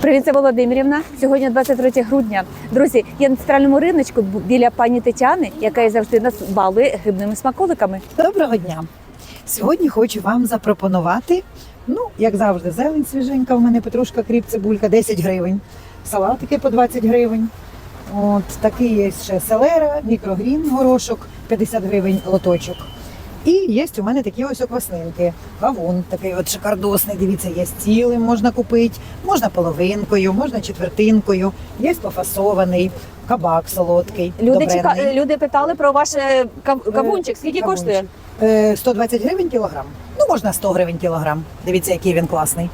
Привіт, це Володимирівна. Сьогодні 23 грудня. Друзі, я на центральному риночку біля пані Тетяни, яка завжди нас балує грибними смаколиками. Доброго дня! Сьогодні хочу вам запропонувати, ну, як завжди, зелень свіженька. У мене петрушка, кріп, цибулька 10 гривень, салатики по 20 гривень. От такий є ще селера, мікрогрін, горошок 50 гривень лоточок. І є у мене такі ось окваснинки. Кавун такий от шикардосний. Дивіться, є цілим можна купити, можна половинкою, можна четвертинкою, є пофасований, кабак солодкий. Люди чека... люди питали про ваш е, кав- кавунчик. Скільки Кавунчик. коштує? Е, 120 гривень кілограм. Ну, можна 100 гривень кілограм. Дивіться, який він класний.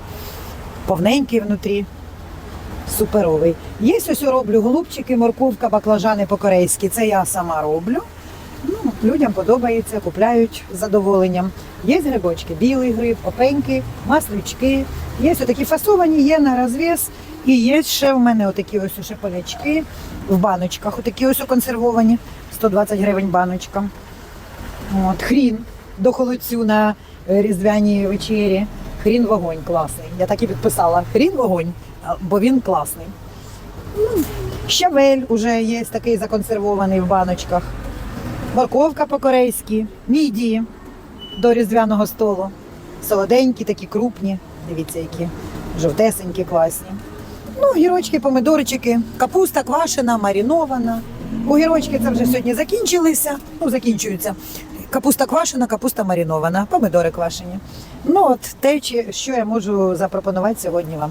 Повненький внутрі. Суперовий. Є ось роблю голубчики, морковка, баклажани по-корейськи. Це я сама роблю. Людям подобається, купляють з задоволенням. Є грибочки, білий гриб, опеньки, маслючки. Є отакі фасовані, є на розв'яз. І є ще в мене отакі ось шиполячки в баночках. Отакі ось консервовані. 120 гривень баночка. От, хрін до холодцю на е, різдвяні вечері. Хрін вогонь класний. Я так і підписала. Хрін вогонь, бо він класний. Щавель уже є такий законсервований в баночках. Морковка по-корейськи, мідії до різдвяного столу. Солоденькі, такі крупні. Дивіться, які жовтесенькі, класні. Ну, гірочки, помидорчики, капуста квашена, маринована. Огірочки це вже сьогодні закінчилися. Ну, закінчуються. Капуста квашена, капуста маринована, помидори квашені. Ну, от те, що я можу запропонувати сьогодні вам.